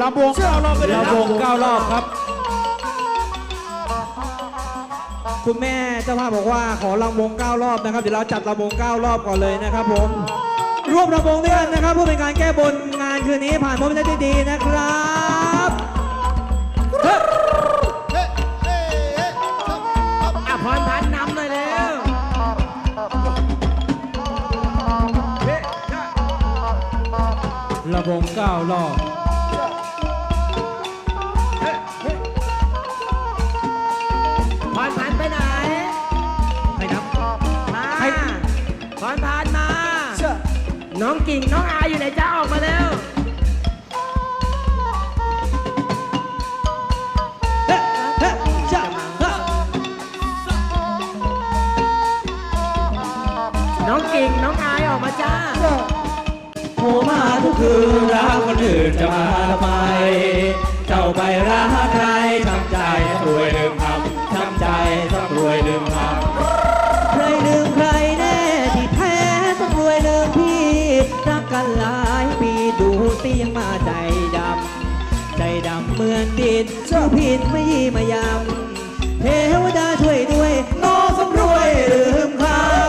ลำวงเก้ารอบไปเลยเรานะวงเก้ารอบครับ คุณแม่เจ้าภาพบอกว่าขอรำวงเก้ารอบนะครับ เดี๋ยวเราจัดรำวงเก้ารอบก่อนเลยนะครับผมร่วมรำวงด้วยกันนะครับเพื่อเป็นการแก้บนงานคืนนี้ผ่านพ้นไปได้ด้วยดีนะครับเฮ้ยอะพรพันธ์นำหน่อยเร็วรำวงเก้ารอบ พรพันธ์มา น้องกิ่งน้องอาอยู่ไหนจ้าออกมาเร็วเฮ้ยเฮ้ยจ้าเฮ้ยน้องกิ่งน้องอายออกมาจ้าโทรมาทุกคืนรักคนอื่นจะมาทำไม เจ้าไปรักใครช้ำใจสักรวยลืมคำช้ รักกันหลายปีดูสิยังมาใจดำ ใจดำเหมือนดินสู้ผิดไม่ยี่มายำเทวดาช่วยด้วยน้องสำรวยลืมข้าว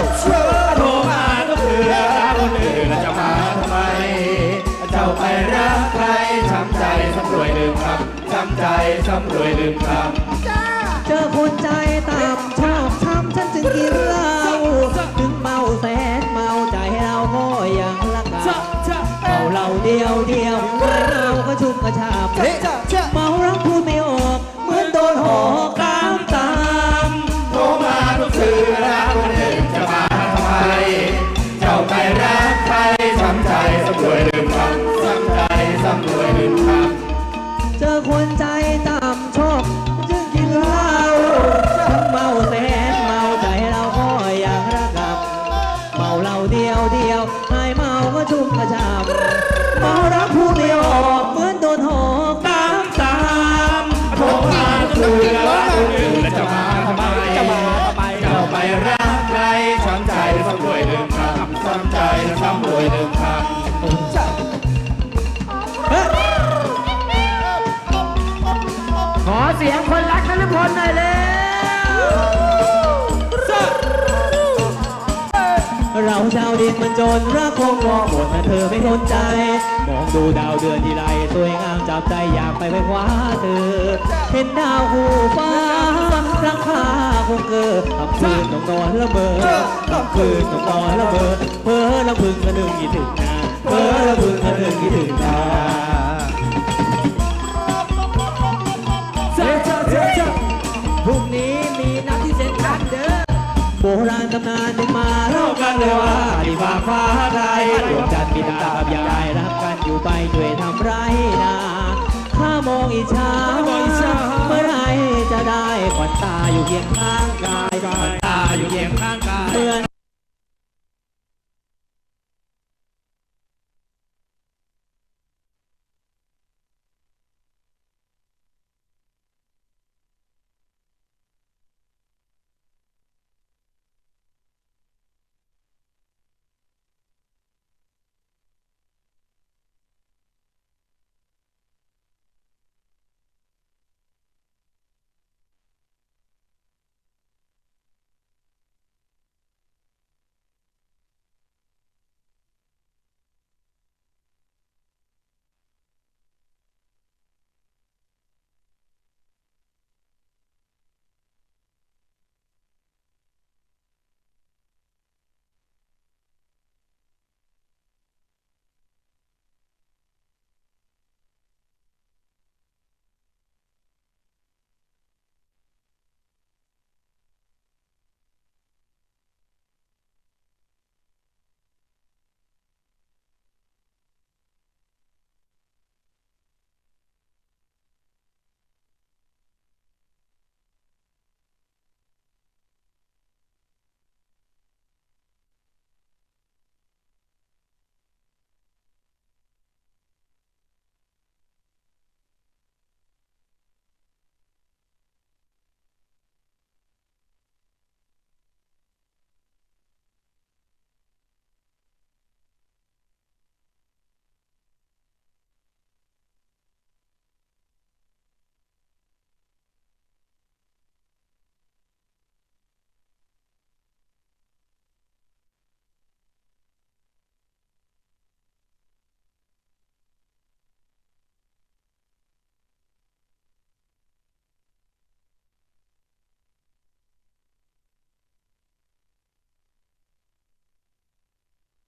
โทรมาก็เพื่อรักคนอื่นแล้วจะมาทำไม เจ้าไปรักใครช้ำใจสำรวยลืมคำช้ำใจสำรวยลืมคำเจอคนใจต่ำชอบช้ำฉันจึงกินเหล้าถึงเมาแสาเราเดียวเดียวเมื่อเราก็ชุ่มกระชาบเมารักพูดไม่ออก เหมือนโดนหอกามตามโทรมาทุกสื่อรักคนอื่นจะมาทำไม เจ้าไปรักใครช้ำใจสำรวยลืมคำช้ำใจสำรวยลืมคำเจอคนใจต่ำชอบจึงกินเหล้าทั้งเมาแสนเมาใจเราก็อยากรักกับ เมาเหล้าเดียวเดียวหายเมาก็ชุ่มกระชาบ เมารักผู้ไม่ออกเหมือนโดนหอกตามตามโทรมาเสือคนอื่นแล้วจะมาทำไมจะมาทำไมเจ้าไปรักใครช้ำใจซ้ำรวยลืมคำช้ำใจซ้ำรวยลืมคำเฮ้ยขอเสียงคนรักนฤพลหน่อยเร็ว เราชาวดินมันจนรักคงมอหมดแต่เธอไม่สนใจ มองดูดาวเดือนที่ไรสวยงามจับใจอยากไปไปคว้าเธอ เห็นดาวคู่ฟ้ารักค่าคงเกิดคำคืนต้องนอนละเมอคำคืนต้องนอนละเมอเพ้อละพึงกระนึงคิดถึงนาเพ้อละพึงกระนึงคิดถึงนาพรุ่งนี้มีนัดที่เซ็นทรัลเด้อโบราณตำนานเป็นมาเล่ากันเลยว่าดีฟ้าฟ้าไทยดวงจันทร์บินตากับยายรักกันอยู่ไปด้วยทำไรนาข้ามองอิจฉาเมื่อไรจะได้ขวัญตาอยู่เคียงข้างกายขวัญตาอยู่เคียงข้างกายเมือ